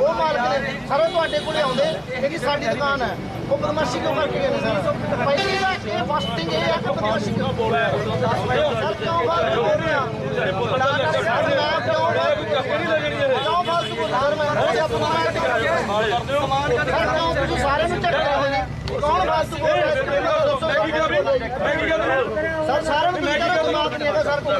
ਉਹ ਮਾਲਕ ਨੇ ਸਾਰੇ ਤੁਹਾਡੇ ਕੋਲੇ ਆਉਂਦੇ ਇਹ ਕਿ ਸਾਡੀ ਦੁਕਾਨ ਹੈ, ਉਹ ਬਦਮਾਸ਼ੀ ਕਿਉਂ ਕਰਕੇ ਗਏ ਨੇ ਸਰ? ਪਹਿਲੀ ਦਾ ਇਹ ਫਸਟਿੰਗ ਇਹ ਹੈ ਕਿ ਬਦਮਾਸ਼ੀ ਕਿਉਂ ਬੋਲ ਰਿਹਾ ਸਰ, ਕਿਉਂ ਬਾਤ ਬੋਲ ਰਹੇ ਆ? ਸਰ, ਮੈਂ ਕਿਉਂ ਕਿਉਂ ਫਾਲਤੂ ਬੋਲ ਸਰ, ਮੈਂ ਰੋਜ਼ ਆਪਣਾ ਸਮਾਨ ਕਰ ਸਰ, ਕਿਉਂ ਤੁਸੀਂ ਸਾਰਿਆਂ ਨੂੰ ਝਟਕ ਰਹੇ ਨੇ ਕੌਣ ਫਾਲਤੂ ਬੋਲ ਰਿਹਾ? ਇਸ ਕਿਹੜੇ ਨਾਲ ਦੱਸੋ ਸਰ। ਸਾਰਿਆਂ ਨੂੰ ਮੇਰਾ ਦਿਮਾਗ ਨਹੀਂ ਹੈਗਾ ਸਰ ਕੋਈ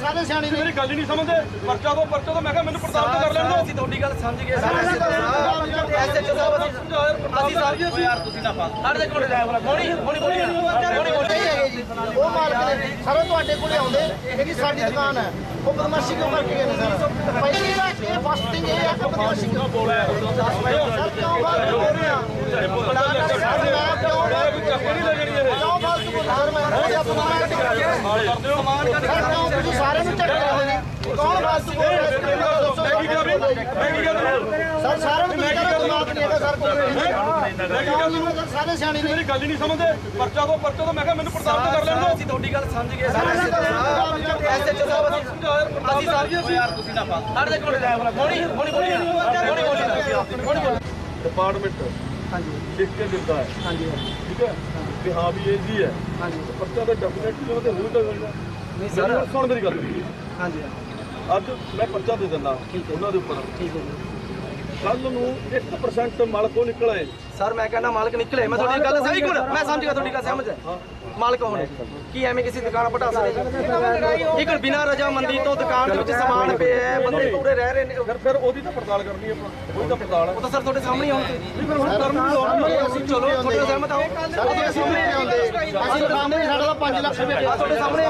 ਸਾਰੇ ਸਿਆਣੇ ਨੇ। ਮੇਰੀ ਗੱਲ ਹੀ ਨਹੀਂ ਸਮਝਦੇ। ਪਰਚਾ ਦੋ ਪਰਚਾ ਦੋ ਮੈਂ ਕਿਹਾ ਮੈਨੂੰ ਤਾਂ ਕਰ ਲੈਣ ਦਿਓ। ਅਸੀਂ ਤੁਹਾਡੀ ਗੱਲ ਸਮਝ ਗਏ ਸਰ। ਐਸਐਚਓ ਸਾਹਿਬ ਅਸੀਂ ਅਸੀਂ ਯਾਰ ਤੁਸੀਂ ਨਾ ਪਾ ਸਾਡੇ ਕੋਲ ਡਰਾਈਵਰ ਹੋਣੀ ਹੋਣੀ ਹੋਣੀ ਹੋਣੀ ਹੋਣੀ ਹੈਗੇ ਜੀ। ਉਹ ਮਾਲਕ ਨੇ ਸਾਰੇ ਤੁਹਾਡੇ ਕੋਲੇ ਆਉਂਦੇ। ਇਹ ਕਿ ਸਾਡੀ ਦੁਕਾਨ ਹੈ। ਉਹ ਬਦਮਾਸ਼ੀ ਕਿਉਂ ਕਰਕੇ ਗਏ ਨੇ ਸਰ? ਦਾ ਫਸਟਿੰਗ ਇਹ ਹੈ ਕਿ ਬਦਮਾਸ਼ੀ ਕਿਉਂ ਬੋਲ ਰਿਹਾ ਸਰ ਕਿਉਂ ਬਾਤ ਬੋਲ ਰਹੇ ਆ ਸਰ ਮੈਂ ਬੋਲ ਸਰ ਮੈਂ ਕਰ? ਸਰ ਤੁਸੀਂ ਸਾਰਿਆਂ ਨੂੰ ਝਟਕ ਰਹੇ ਨੇ ਸਰ ਸਿਆਣੇ ਨੇ ਮੇਰੀ ਗੱਲ ਨਹੀਂ ਸਮਝਦੇ ਪਰਚਾ ਦੋ ਪਰਚਾ ਦੋ ਮੈਂ ਕਿਹਾ ਮੈਨੂੰ ਤਾਂ ਕਰ ਲੈਣ ਦਿਓ ਅਸੀਂ ਤੁਹਾਡੀ ਗੱਲ ਸਮਝ ਗਏ ਸਰ ਐਸਐਚਓ ਸਾਹਿਬ ਅਸੀਂ ਅਸੀਂ ਯਾਰ ਤੁਸੀਂ ਨਾ ਪਾ ਸਾਡੇ ਕੋਲ ਡਰਾਈਵਰ ਹੋਣੀ ਹੋਣੀ ਹੋਣੀ ਹੋਣੀ ਹੋਣੀ ਡਿਪਾਰਟਮੈਂਟ ਹਾਂਜੀ ਲਿਖ ਕੇ ਦਿੰਦਾ ਹੈ। ਹਾਂਜੀ। ਠੀਕ ਹੈ? ਵੀ ਹਾਂ ਵੀ ਇਹ ਜੀ ਹੈ। ਹਾਂਜੀ। ਪਰਚਾ ਤਾਂ ਡੈਫੀਨਿਟਲੀ ਉਹਦੇ ਰੂਲ ਤਾਂ ਮਿਲਦਾ ਨਹੀਂ ਸਰ ਸਰ। ਸੁਣ ਮੇਰੀ ਗੱਲ। ਹਾਂਜੀ। ਅੱਜ ਮੈਂ ਪਰਚਾ ਦੇ ਦਿੰਦਾ ਉਹਨਾਂ ਦੇ ਉੱਪਰ। ਠੀਕ ਹੈ ਕੱਲ ਨੂੰ 1% ਮਾਲਕ ਉਹ ਨਿਕਲ ਆਏ ਸਰ ਮੈਂ ਕਹਿੰਦਾ ਮਾਲਕ ਨਿਕਲੇ। ਮੈਂ ਤੁਹਾਡੀ ਗੱਲ ਸਹੀ ਗੁਣ ਮੈਂ ਸਮਝ ਗਿਆ ਤੁਹਾਡੀ ਗੱਲ ਸਮਝ ਹੈ। ਮਾਲਕ ਹੋਣੇ। ਕੀ ਐਵੇਂ ਕਿਸੇ ਦੁਕਾਨ ਪਟਾ ਸਕਦੇ ਇੱਕ ਬਿਨਾਂ ਰਜਾਮੰਦੀ ਤੋਂ ਦੁਕਾਨ ਦੇ ਵਿੱਚ ਸਮਾਨ ਪਿਆ ਹੈ ਬੰਦੇ ਪੂਰੇ ਰਹਿ ਰਹੇ ਨੇ। ਫਿਰ ਫਿਰ ਉਹਦੀ ਤਾਂ ਪੜਤਾਲ ਕਰਨੀ ਆਪਾਂ। ਉਹਦੀ ਤਾਂ ਪੜਤਾਲ ਉਹ ਤਾਂ ਸਰ ਤੁਹਾਡੇ ਸਾਹਮਣੇ ਹੋਣਗੇ ਨਹੀਂ ਫਿਰ ਹੁਣ ਕਰਨ ਦੀ ਲੋੜ ਨਹੀਂ ਅਸੀਂ ਚਲੋ ਤੁਹਾਡੇ ਨਾਲ ਸਹਿਮਤ ਆਓ। ਸਾਡੇ ਅਸੀਂ ਨਹੀਂ ਆਉਂਦੇ ਅਸੀਂ ਵੀ ਸਾਡਾ ਤਾਂ 5 ਲੱਖ ਰੁਪਏ ਤੁਹਾਡੇ ਸਾਹਮਣੇ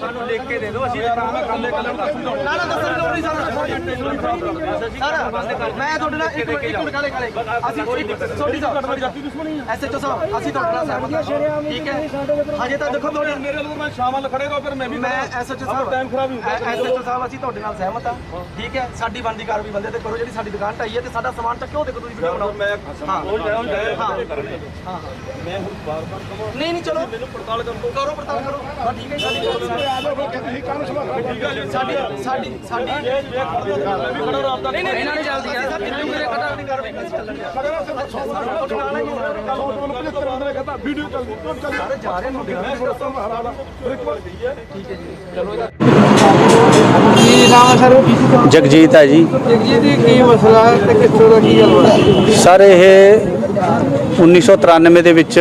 ਸਾਨੂੰ ਲਿਖ ਕੇ ਦੇ ਦਿਓ। ਅਸੀਂ ਤਾਂ ਮੈਂ ਕੱਲੇ ਕੱਲੇ ਨਾ ਨਾ ਦੱਸਣ ਲੋੜ ਨਹੀਂ ਸਰ। ਸਰ ਮੈਂ ਤੁਹਾਡੇ ਨਾਲ ਇੱਕ ਮਿੰਟ ਇੱਕ ਮਿੰਟ ਕਾਲੇ ਕਾਲੇ ਅਸੀਂ ਛੋਟੀ ਸਾਹਿਬ ਜਾਤੀ ਦੁਸ਼ਮਣੀ ਹੈ ਐਸਐਚਓ ਸਾਹਿਬ ਅਸੀਂ ਤੁਹਾਡੇ ਨਾਲ ਸਹਿਮਤ ਹਾਂ। ਠੀਕ ਹੈ। ਹਜੇ ਤਾਂ ਦੇਖੋ ਤੁਹਾਡੇ ਮੇਰੇ ਵੱਲੋਂ ਮੈਂ ਸ਼ਾਮਲ ਖੜੇ ਰਹੋ ਫਿਰ ਮੈਂ ਵੀ ਮੈਂ ਐਸਐਚਓ ਸਾਹਿਬ ਟਾਈਮ ਖਰਾਬ ਹੀ ਹੁੰਦਾ ਐਸਐਚਓ ਸਾਹਿਬ ਅਸੀਂ ਤੁਹਾਡੇ ਨਾਲ ਸਹਿਮਤ ਹਾਂ। ਠੀਕ ਹੈ ਸਾਡੀ ਬਣਦੀ ਕਾਰਵਾਈ ਬੰਦੇ ਤੇ ਕਰੋ ਜਿਹੜੀ ਸਾਡੀ ਦੁਕਾਨ ਢਾਈ ਹੈ ਤੇ ਸਾਡਾ ਸਮਾਨ ਚੱਕਿਓ ਦੇਖੋ ਤੁਸੀਂ ਵੀਡੀਓ ਬਣਾਓ। ਮੈਂ ਹਾਂ। ਹਾਂ ਮੈਂ ਹੁਣ ਬਾਰ-ਬਾਰ ਕਹਾਂ ਨਹੀਂ ਨਹੀਂ ਚਲੋ। ਮੈਨੂੰ ਪੜਤਾਲ ਕਰਨ ਤੋਂ ਕਰੋ ਪੜਤਾਲ ਕਰੋ। ਬਸ ਠੀਕ ਹੈ ਸਾਡੀ ਸਾਡੀ ਸਾਡੀ ਸਾਡੀ ਮੈਂ ਵੀ ਖੜਾ ਰਹਾ ਨਹੀਂ ਨਹੀਂ ਇਹਨਾਂ ਨੇ ਜਲਦੀ ਆ। ਦੀ ਕੀ ਨਾਮ ਹੈ ਸਰ ਜਗਜੀਤ ਹੈ ਜੀ। ਜਗਜੀਤ ਜੀ ਕੀ ਮਸਲਾ ਹੈ ਤੇ ਕਿੱਥੋਂ ਦਾ ਕੀ ਗੱਲ ਸਰ ਇਹ 1993 ਦੇ ਵਿੱਚ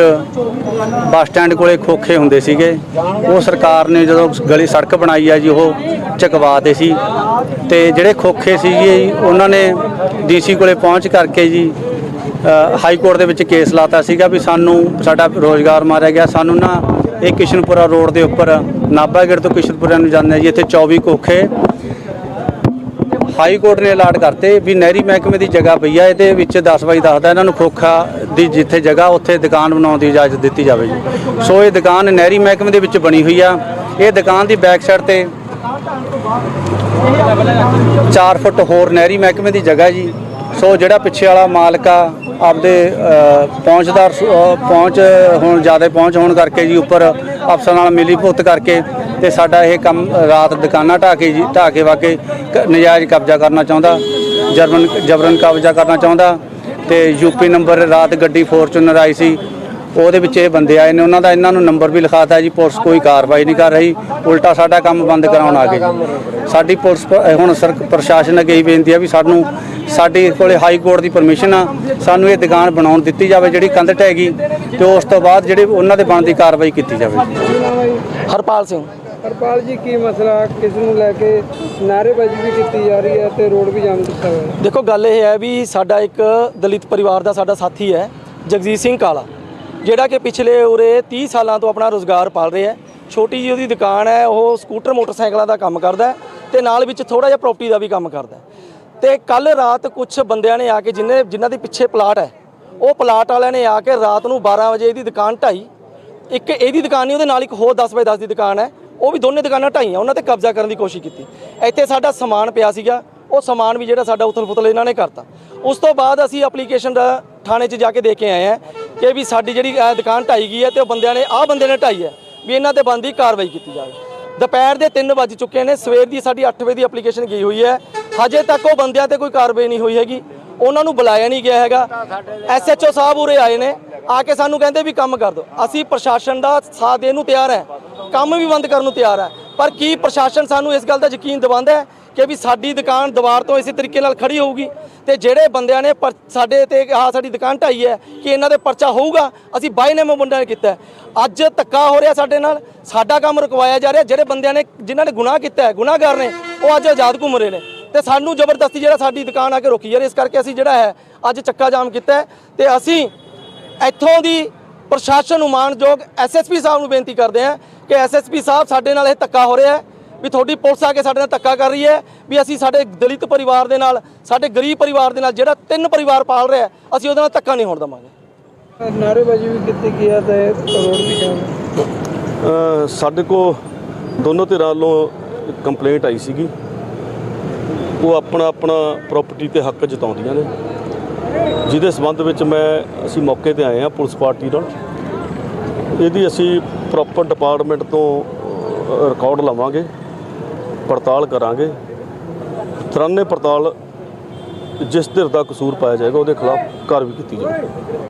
ਬੱਸ ਸਟੈਂਡ ਕੋਲੇ ਖੋਖੇ ਹੁੰਦੇ ਸੀਗੇ। ਉਹ ਸਰਕਾਰ ਨੇ ਜਦੋਂ ਗਲੀ ਸੜਕ ਬਣਾਈ ਆ ਜੀ ਉਹ ਚਕਵਾਤੇ ਸੀ। ਤੇ ਜਿਹੜੇ ਖੋਖੇ ਸੀਗੇ ਜੀ ਉਹਨਾਂ ਨੇ ਡੀਸੀ ਕੋਲੇ ਪਹੁੰਚ ਕਰਕੇ ਜੀ ਅ, ਹਾਈ ਕੋਰਟ ਦੇ ਵਿੱਚ ਕੇਸ ਲਾਤਾ ਸੀਗਾ ਵੀ ਸਾਨੂੰ ਸਾਡਾ ਰੋਜ਼ਗਾਰ ਮਾਰਿਆ ਗਿਆ। ਸਾਨੂੰ ਨਾ ਇਹ ਕਿਸ਼ਨਪੁਰਾ ਰੋਡ ਦੇ ਉੱਪਰ ਨਾਭਾਗੇੜ ਤੋਂ ਕਿਸ਼ਨਪੁਰਾ ਨੂੰ ਜਾਂਦੇ ਜੀ ਇੱਥੇ 24 ਖੋਖੇ ਹਾਈ ਕੋਰਟ ਨੇ ਅਲਾਟ ਕਰਤੇ ਵੀ ਨਹਿਰੀ ਮਹਿਕਮੇ ਦੀ ਜਗ੍ਹਾ ਪਈ ਆ, ਇਹਦੇ ਵਿੱਚ 10 ਬਾਈ 10 ਦਾ ਇਹਨਾਂ ਨੂੰ ਖੋਖਾ ਦੀ ਜਿੱਥੇ ਜਗ੍ਹਾ, ਉੱਥੇ ਦੁਕਾਨ ਬਣਾਉਣ ਦੀ ਇਜਾਜ਼ਤ ਦਿੱਤੀ ਜਾਵੇ ਜੀ। ਸੋ ਇਹ ਦੁਕਾਨ ਨਹਿਰੀ ਮਹਿਕਮੇ ਦੇ ਵਿੱਚ ਬਣੀ ਹੋਈ ਆ। ਇਹ ਦੁਕਾਨ ਦੀ ਬੈਕ ਸਾਈਡ ਤੇ 4 ਫੁੱਟ ਹੋਰ ਨਹਿਰੀ ਮਹਿਕਮੇ ਦੀ ਜਗ੍ਹਾ ਜੀ। ਸੋ ਜਿਹੜਾ ਪਿੱਛੇ ਵਾਲਾ ਮਾਲਕ ਆ, ਆਪਦੇ ਪਹੁੰਚਦਾਰ ਪਹੁੰਚ ਹੁਣ, ਜ਼ਿਆਦਾ ਪਹੁੰਚ ਹੋਣ ਕਰਕੇ ਜੀ, ਉੱਪਰ ਅਫਸਰਾਂ ਨਾਲ ਮਿਲੀ ਭੁਗਤ ਕਰਕੇ ਤੇ ਸਾਡਾ ਇਹ ਕੰਮ ਰਾਤ ਦੁਕਾਨਾਂ ਢਾਹ ਕੇ ਜੀ ਢਾਹ ਕੇ ਵਾਕੇ ਕ- ਨਜਾਇਜ਼ ਕਬਜ਼ਾ ਕਰਨਾ ਚਾਹੁੰਦਾ, ਜਰਮਨ ਜਬਰਨ ਕਬਜ਼ਾ ਕਰਨਾ ਚਾਹੁੰਦਾ ਤੇ ਯੂਪੀ ਨੰਬਰ ਰਾਤ ਗੱਡੀ ਫੋਰਚੂਨਰ ਆਈ ਸੀ, ਉਹਦੇ ਵਿੱਚ ਇਹ ਬੰਦੇ ਆਏ ਨੇ, ਉਹਨਾਂ ਦਾ ਇਹਨਾਂ ਨੂੰ ਨੰਬਰ ਵੀ ਲਿਖਾਤਾ ਜੀ, ਪੁਲਿਸ ਕੋਈ ਕਾਰਵਾਈ ਨਹੀਂ ਕਰ ਰਹੀ, ਉਲਟਾ ਸਾਡਾ ਕੰਮ ਬੰਦ ਕਰਾਉਣ ਆ ਗਏ ਜੀ। ਸਾਡੀ ਪੁਲਿਸ ਹੁਣ ਸਰ ਪ੍ਰਸ਼ਾਸਨ ਅੱਗੇ ਹੀ ਬੇਨਤੀ ਆ ਵੀ ਸਾਨੂੰ, ਸਾਡੇ ਕੋਲੇ ਹਾਈ ਕੋਰਟ ਦੀ ਪਰਮਿਸ਼ਨ ਆ, ਸਾਨੂੰ ਇਹ ਦੁਕਾਨ ਬਣਾਉਣ ਦਿੱਤੀ ਜਾਵੇ, ਜਿਹੜੀ ਕੰਧ ਢਹਿ ਗਈ ਤੇ ਉਸ ਤੋਂ ਬਾਅਦ ਜਿਹੜੇ ਉਹਨਾਂ ਦੇ ਬਣਦੀ ਕਾਰਵਾਈ ਕੀਤੀ ਜਾਵੇ ਹਰਪਾਲ ਸਿੰਘ। ਹਰਪਾਲ ਜੀ, ਕੀ ਮਸਲਾ? ਕਿਸ ਨੂੰ ਲੈ ਕੇ ਨਾਅਰੇਬਾਜ਼ੀ ਵੀ ਕੀਤੀ ਜਾ ਰਹੀ ਹੈ ਤੇ ਰੋਡ ਵੀ ਜਾਮ ਕੀਤਾ ਹੋਇਆ ਹੈ? ਦੇਖੋ, ਗੱਲ ਇਹ ਹੈ ਵੀ ਸਾਡਾ ਇੱਕ ਦਲਿਤ ਪਰਿਵਾਰ ਦਾ ਸਾਡਾ ਸਾਥੀ ਹੈ, ਜਗਜੀਤ ਸਿੰਘ ਕਾਲਾ, ਜਿਹੜਾ ਕਿ ਪਿਛਲੇ ਉਰੇ 30 ਸਾਲਾਂ ਤੋਂ ਆਪਣਾ ਰੋਜ਼ਗਾਰ ਪਾਲ ਰਿਹਾ ਹੈ। ਛੋਟੀ ਜੀ ਉਹਦੀ ਦੁਕਾਨ ਹੈ, ਉਹ ਸਕੂਟਰ, ਮੋਟਰਸਾਈਕਲਾਂ ਦਾ ਕੰਮ ਕਰਦਾ ਹੈ ਤੇ ਨਾਲ ਵਿੱਚ ਥੋੜਾ ਜਿਹਾ ਪ੍ਰਾਪਰਟੀ ਦਾ ਵੀ ਕੰਮ ਕਰਦਾ ਹੈ। ਤੇ ਕੱਲ ਰਾਤ ਕੁਝ ਬੰਦਿਆਂ ਨੇ ਆ ਕੇ ਜਿਨ੍ਹਾਂ ਜਿਨ੍ਹਾਂ ਦੇ ਪਿੱਛੇ ਪਲਾਟ ਹੈ, ਉਹ ਪਲਾਟ ਵਾਲਿਆਂ ਨੇ ਆ ਕੇ ਰਾਤ ਨੂੰ 12 ਵਜੇ ਇਹਦੀ ਦੁਕਾਨ ਢਾਈ। ਇੱਕ ਇਹਦੀ ਦੁਕਾਨ ਨਹੀਂ, ਉਹਦੇ ਨਾਲ ਇੱਕ ਹੋਰ 10 ਬਾਏ 10 ਦੀ ਦੁਕਾਨ ਹੈ। ਉਹ ਵੀ ਦੋਨੇ ਦੁਕਾਨਾਂ ਢਾਈਆਂ, ਉਹਨਾਂ ਤੇ ਕਬਜ਼ਾ ਕਰਨ ਦੀ ਕੋਸ਼ਿਸ਼ ਕੀਤੀ। ਇੱਥੇ ਸਾਡਾ ਸਮਾਨ ਪਿਆ ਸੀਗਾ, ਉਹ ਸਮਾਨ ਵੀ ਜਿਹੜਾ ਸਾਡਾ ਉਥਲ-ਫੁਥਲ ਇਹਨਾਂ ਨੇ ਕਰਤਾ। ਉਸ ਤੋਂ ਬਾਅਦ ਅਸੀਂ ਐਪਲੀਕੇਸ਼ਨ ਦਾ ਥਾਣੇ 'ਚ ਜਾ ਕੇ ਦੇ ਕੇ ਆਏ ਆ ਕਿ ਵੀ ਸਾਡੀ ਜਿਹੜੀ ਦੁਕਾਨ ਢਾਈ ਗਈ ਹੈ ਤੇ ਉਹ ਬੰਦਿਆਂ ਨੇ, ਆਹ ਬੰਦੇ ਨੇ ਢਾਈ ਹੈ, ਵੀ ਇਹਨਾਂ ਤੇ ਬੰਦੀ ਕਾਰਵਾਈ ਕੀਤੀ ਜਾਵੇ। ਦੁਪਹਿਰ ਦੇ 3 ਵੱਜ ਚੁੱਕੇ ਨੇ, ਸਵੇਰ ਦੀ ਸਾਡੀ 8 ਵਜੇ ਦੀ ਐਪਲੀਕੇਸ਼ਨ ਗਈ ਹੋਈ ਹੈ। ਹਜੇ ਤੱਕ ਉਹ ਬੰਦਿਆਂ ਤੇ ਕੋਈ ਕਾਰਵਾਈ ਨਹੀਂ ਹੋਈ ਹੈਗੀ। ਉਹਨਾਂ ਨੂੰ ਬੁਲਾਇਆ ਨਹੀਂ ਗਿਆ ਹੈਗਾ। ਐਸਐਚਓ ਸਾਹਿਬ ਉਰੇ ਆਏ ਨੇ, ਆ ਕੇ ਸਾਨੂੰ ਕਹਿੰਦੇ ਵੀ ਕੰਮ ਕਰ ਦਿਓ ਅਸੀਂ ਪ੍ਰਸ਼ਾਸਨ ਦਾ ਸਾਥ ਦੇਣ ਨੂੰ ਤਿਆਰ ਹੈ। ਕੰਮ ਵੀ ਬੰਦ ਕਰਨ ਨੂੰ ਤਿਆਰ ਹੈ ਪਰ ਕੀ ਪ੍ਰਸ਼ਾਸਨ ਸਾਨੂੰ ਇਸ ਗੱਲ ਦਾ ਯਕੀਨ ਦਿਵਾਉਂਦਾ ਹੈ ਕਿ ਵੀ ਸਾਡੀ ਦੁਕਾਨ ਦੀਵਾਰ ਤੋਂ ਇਸੇ ਤਰੀਕੇ ਨਾਲ ਖੜੀ ਹੋਊਗੀ? ਤੇ ਜਿਹੜੇ ਬੰਦਿਆਂ ਨੇ ਪਰ- ਸਾਡੇ ਤੇ ਆਹ ਸਾਡੀ ਦੁਕਾਨ ਢਾਈ ਹੈ, ਕਿ ਇਹਨਾਂ ਦੇ ਪਰਚਾ ਹੋਊਗਾ? ਅਸੀਂ ਬਾਈ ਨੇ ਮੁੰਡਿਆਂ ਨੇ ਕੀਤਾ ਅੱਜ ਧੱਕਾ ਹੋ ਰਿਹਾ ਸਾਡੇ ਨਾਲ, ਸਾਡਾ ਕੰਮ ਰੁਕਵਾਇਆ ਜਾ ਰਿਹਾ, ਜਿਹੜੇ ਬੰਦਿਆਂ ਨੇ, ਜਿਨ੍ਹਾਂ ਨੇ ਗੁਨਾਹ ਕੀਤਾ ਹੈ, ਗੁਨਾਹਗਾਰ ਨੇ, ਉਹ ਅੱਜ ਆਜ਼ਾਦ ਘੁੰਮ ਰਹੇ ਨੇ। ਤੇ ਸਾਨੂੰ ਜ਼ਬਰਦਸਤੀ ਜਿਹੜਾ ਸਾਡੀ ਦੁਕਾਨ ਆ ਕੇ ਰੋਕੀ ਜਾ ਰਹੀ ਇਸ ਕਰਕੇ ਅਸੀਂ ਜਿਹੜਾ ਹੈ, ਅੱਜ ਚੱਕਾ ਜਾਮ ਕੀਤਾ ਹੈ। ਤੇ ਅਸੀਂ ਇੱਥੋਂ ਦੀ ਪ੍ਰਸ਼ਾਸਨ ਨੂੰ ਮਾਨਯੋਗ ਐਸਐਸਪੀ ਸਾਹਿਬ ਨੂੰ ਬੇਨਤੀ ਕਰਦੇ ਹਾਂ ਕਿ ਐਸਐਸਪੀ ਸਾਹਿਬ ਸਾਡੇ ਨਾਲ ਇਹ ਧੱਕਾ ਹੋ ਰਿਹਾ ਹੈ ਵੀ ਤੁਹਾਡੀ ਪੁਲਿਸ ਆ ਕੇ ਸਾਡੇ ਨਾਲ ਧੱਕਾ ਕਰ ਰਹੀ ਹੈ ਵੀ ਅਸੀਂ ਸਾਡੇ ਦਲਿਤ ਪਰਿਵਾਰ ਦੇ ਨਾਲ ਸਾਡੇ ਗਰੀਬ ਪਰਿਵਾਰ ਦੇ ਨਾਲ ਜਿਹੜਾ ਤਿੰਨ ਪਰਿਵਾਰ ਪਾਲ ਰਿਹਾ ਅਸੀਂ ਉਹਦੇ ਨਾਲ ਧੱਕਾ ਨਹੀਂ ਹੋਣ ਦੇਵਾਂਗੇ। ਨਾਅਰੇਬਾਜ਼ੀ ਵੀ ਕੀਤੀ ਹੈ ਤੇ ਰੋਡ ਵੀ ਜਾਮ। ਸਾਡੇ ਕੋ ਦੋਨੋਂ ਧਿਰਾਂ ਵੱਲੋਂ ਕੰਪਲੇਂਟ ਆਈ ਸੀਗੀ। ਉਹ ਆਪਣਾ ਆਪਣਾ ਪ੍ਰਾਪਰਟੀ ਤੇ ਹੱਕ ਜਤਾਉਂਦੀਆਂ ਨੇ। ਜਿਹਦੇ ਸਬੰਧ ਵਿੱਚ ਮੈਂ ਅਸੀਂ ਮੌਕੇ ਤੇ ਆਏ ਹਾਂ ਪੁਲਿਸ ਪਾਰਟੀ ਨਾਲ। ਇਹਦੀ ਅਸੀਂ ਪ੍ਰੋਪਰ ਡਿਪਾਰਟਮੈਂਟ ਤੋਂ ਰਿਕਾਰਡ ਲਵਾਂਗੇ, ਪੜਤਾਲ ਕਰਾਂਗੇ। ਤਰਾਨੇ ਪੜਤਾਲ ਜਿਸ ਧਿਰ ਦਾ ਕਸੂਰ ਪਾਇਆ ਜਾਏਗਾ, ਉਹਦੇ ਖਿਲਾਫ ਕਾਰਵਾਈ ਕੀਤੀ ਜਾਏਗੀ